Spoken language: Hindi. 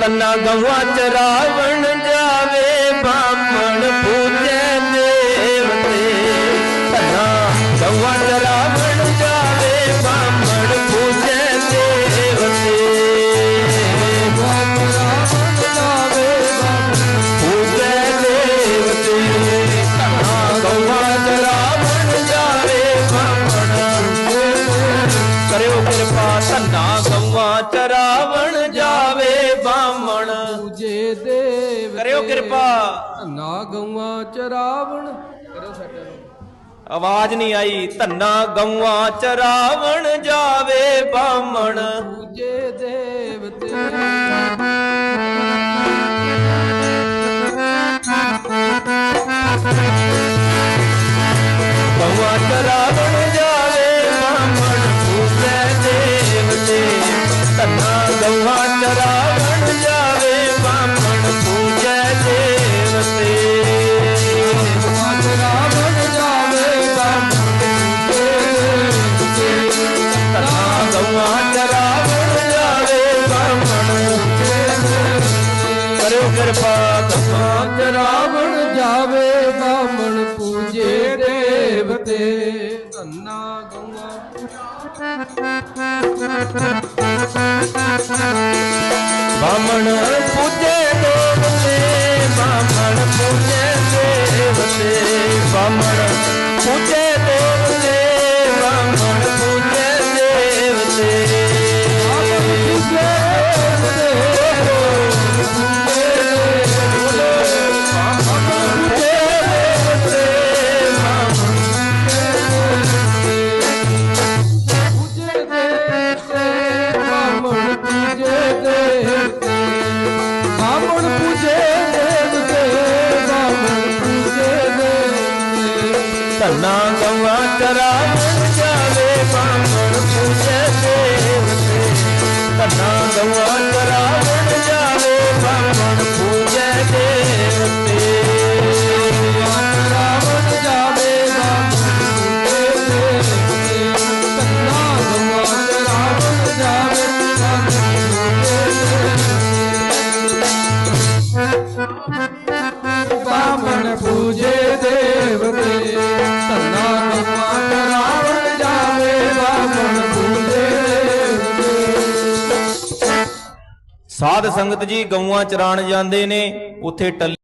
तना गवा चरावण जावे, ब्राह्मण पूजे देवते तना गवा चरावण जावे, ब्राह्मण पूजे देवते पूजे देवते तना गवा चरावण जावे, ब्राह्मण करियो कृपा तना गवा चरावण ਦੇਵ ਕਰਿਓ ਕਿਰਪਾ। ਨਾ ਗਊਆਂ ਚਰਾਵਣ। ਕਰੋ ਸਾਡੇ ਨੂੰ ਆਵਾਜ਼ ਨਹੀਂ ਆਈ ਧੰਨਾ ਗਊਆ ਚਰਾਵਣ ਜਾਵੇ ਬਾਮਣ ਪੂਜੇ ਦੇਵਤੇ। ਕਿਰਪਾ ਗਊਆ ਚਰਾਵਣ ਜਾਵੇ ਬਾਮਣ ਪੂਜੇ ਦੇਵਤੇ। ਧੰਨਾ ਗਊਆਂ ਬਾਮਣ देते ब्राह्मण पूजे देते ब्राह्मण पूजे देते ब्राह्मण पूजे ਸਾਧ ਸੰਗਤ ਜੀ ਗਊਆਂ ਚਰਾਣ ਜਾਂਦੇ ਨੇ ਉੱਥੇ ਟੱਲੀ